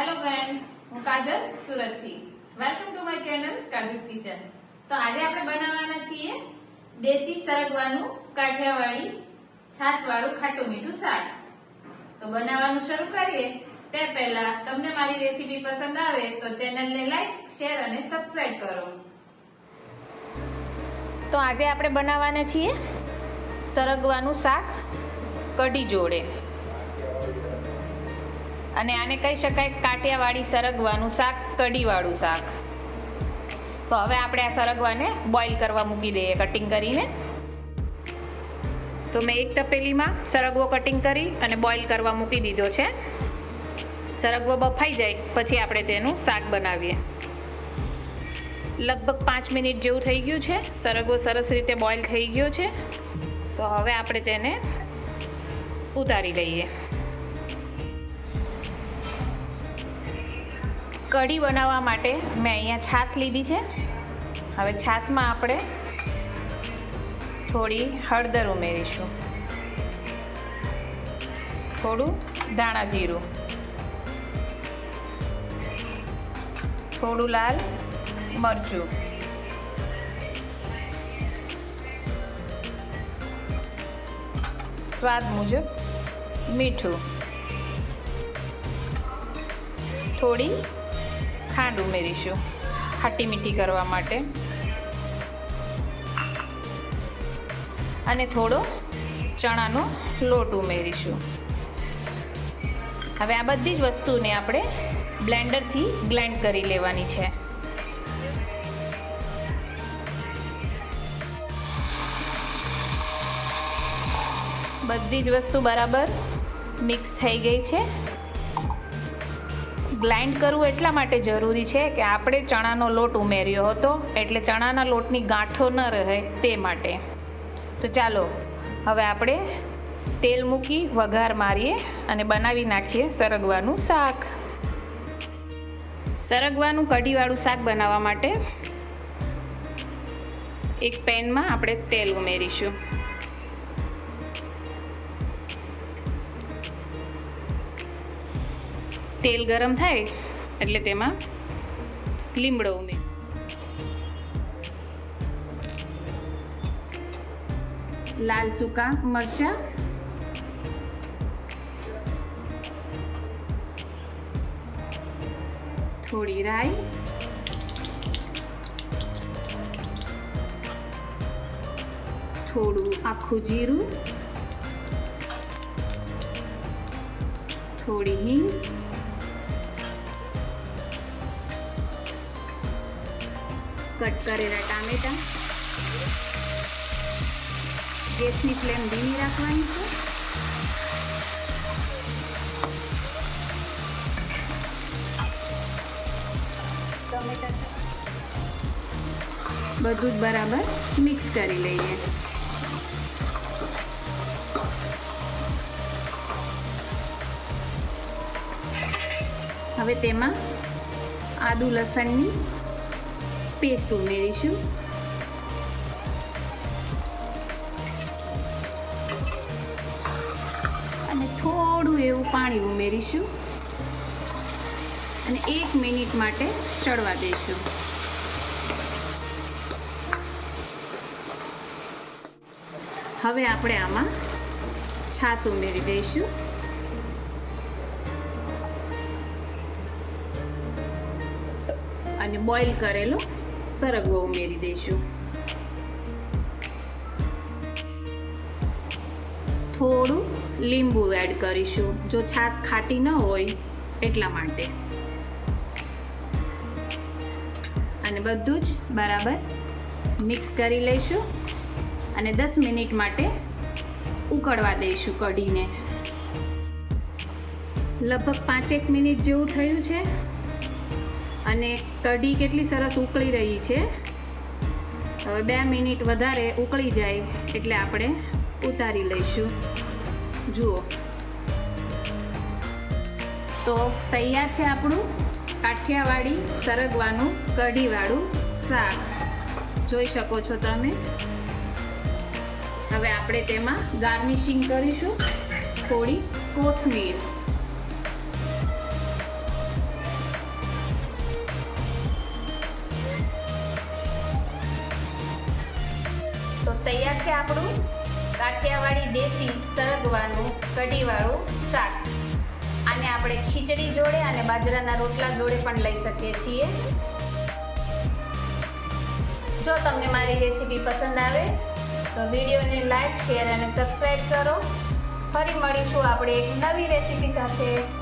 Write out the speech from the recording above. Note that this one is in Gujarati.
હેલો ફ્રેન્ડ્સ હું કાજલ સુરતથી. Welcome to my channel Kaju's kitchen તો આજે આપણે બનાવવાના છીએ દેશી સરગવાનું કાઠિયાવાડી છાશવાળું ખાટું મીઠું શાક. તો બનાવવાનું શરૂ કરીએ. તે પહેલા તમને મારી રેસીપી પસંદ આવે તો ચેનલને લાઈક શેર અને સબસ્ક્રાઇબ કરો. તો આજે આપણે બનાવવાના છીએ સરગવાનું શાક કઢી જોડે. અને આને કહી શકાય કાટિયાવાળી સરગવાનું શાક, કઢીવાળું શાક. તો હવે આપણે આ સરગવાને બોઇલ કરવા મૂકી દઈએ કટિંગ કરીને. તો મેં એક તપેલીમાં સરગવો કટિંગ કરી અને બોઇલ કરવા મૂકી દીધો છે. સરગવો બફાઈ જાય, પછી આપણે તેનું શાક બનાવીએ. લગભગ પાંચ મિનિટ જેવું થઈ ગયું છે. સરગવો સરસ રીતે બોઇલ થઈ ગયો છે. તો હવે આપણે તેને ઉતારી લઈએ કઢી બનાવવા માટે મેં અહીંયા છાશ લીધી છે. હવે છાશમાં આપણે થોડી હળદર ઉમેરીશું. થોડું ધાણા જીરું. થોડું લાલ મરચું. સ્વાદ મુજબ મીઠું. થોડી ખાંડ ઉમેરીશું ખાટી મીઠી કરવા માટે. અને થોડો ચણાનો લોટ ઉમેરીશું. હવે આ બધી જ વસ્તુને આપણે બ્લેન્ડરથી બ્લેન્ડ કરી લેવાની છે. બધી જ વસ્તુ બરાબર મિક્સ થઈ ગઈ છે. ગ્લાઇન્ડ કરવું એટલા માટે જરૂરી છે કે આપણે ચણાનો લોટ ઉમેર્યો હતો, એટલે ચણાના લોટની ગાંઠો ન રહે તે માટે. તો ચાલો, હવે આપણે તેલ મૂકી વઘાર મારીએ અને બનાવી નાખીએ સરગવાનું શાક. સરગવાનું કઢીવાળું શાક બનાવવા માટે એક પેનમાં આપણે તેલ ઉમેરીશું. તેલ ગરમ થાય એટલે તેમાં લીમડો ઉમેર. લાલ સૂકા મરચા. થોડી રાઈ. થોડું આખું જીરું. થોડી હિંગ. કટ કરેલા ટામેટા. ગેસની ફ્લેમ ધીમી રાખવાની છે. બધું જ બરાબર મિક્સ કરી લઈએ. હવે તેમાં આદુ લસણની પેસ્ટ ઉમેરીશું. અને થોડું એવું પાણી ઉમેરીશું. અને એક મિનિટ માટે ચડવા દઈશું. હવે આપણે આમાં છાશ ઉમેરી દઈશું. અને બોઇલ કરેલો સરગવો ઉમેરી દઈશું થોડું લીંબુ એડ કરીશું. જો છાશ ખાટી ન હોય એટલા માટે. અને બધું જ બરાબર મિક્સ કરી લઈશું અને દસ મિનિટ માટે ઉકળવા દઈશું કઢીને. લગભગ પાંચેક મિનિટ જેવું થયું છે. અને કઢી કેટલી સરસ ઉકળી રહી છે. હવે બે મિનિટ વધારે ઉકળી જાય એટલે આપણે ઉતારી લઈશું. જુઓ. તો તૈયાર છે આપણું કાઠિયાવાડી સરગવાનું કઢીવાળું શાક. જોઈ શકો છો તમે. હવે આપણે તેમાં ગાર્નિશિંગ કરીશું થોડી કોથમીર. તૈયાર છે આપણું કાઠિયાવાડી દેશી સરગવાનું કઢીવાળું શાક. આને આપણે ખીચડી જોડે અને બાજરાના રોટલા જોડે પણ લઈ શકીએ છીએ. જો તમને મારી રેસીપી પસંદ આવે, તો વિડીયોને લાઈક, શેર અને સબસ્ક્રાઈબ કરો. ફરી મળીશું આપણે એક નવી રેસીપી સાથે.